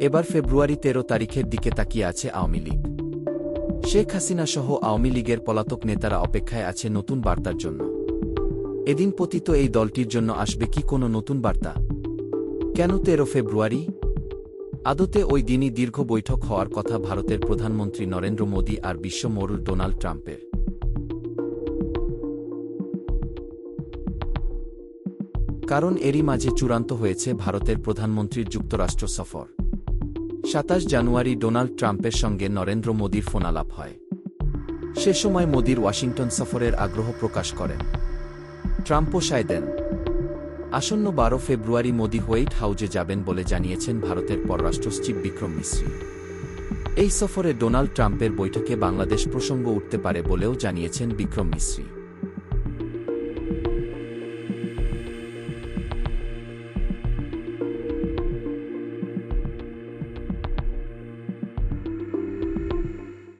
এবার ফেব্রুয়ারি তেরো তারিখের দিকে তাকিয়ে আছে আওয়ামী লীগ। শেখ হাসিনা সহ আওয়ামী লীগের পলাতক নেতারা অপেক্ষায় আছে নতুন বার্তার জন্য। এদিন পতিত এই দলটির জন্য আসবে কি কোনো নতুন বার্তা? কেন তেরো ফেব্রুয়ারি? আদতে ওই দিনই দীর্ঘ বৈঠক হওয়ার কথা ভারতের প্রধানমন্ত্রী নরেন্দ্র মোদী আর বিশ্ব মরুর ডোনাল্ড ট্রাম্পের। কারণ এরই মাঝে চূড়ান্ত হয়েছে ভারতের প্রধানমন্ত্রীর যুক্তরাষ্ট্র সফর। সাতাশ জানুয়ারি ডোনাল্ড ট্রাম্পের সঙ্গে নরেন্দ্র মোদীর ফোনালাপ হয়। সে সময় মোদীর ওয়াশিংটন সফরের আগ্রহ প্রকাশ করেন। ট্রাম্পও সায় দেন। আসন্ন বারো ফেব্রুয়ারি মোদী হোয়াইট হাউজে যাবেন বলে জানিয়েছেন ভারতের পররাষ্ট্র সচিব বিক্রম মিশ্রি। এই সফরে ডোনাল্ড ট্রাম্পের বৈঠকে বাংলাদেশ প্রসঙ্গ উঠতে পারে বলেও জানিয়েছেন বিক্রম মিশ্রি।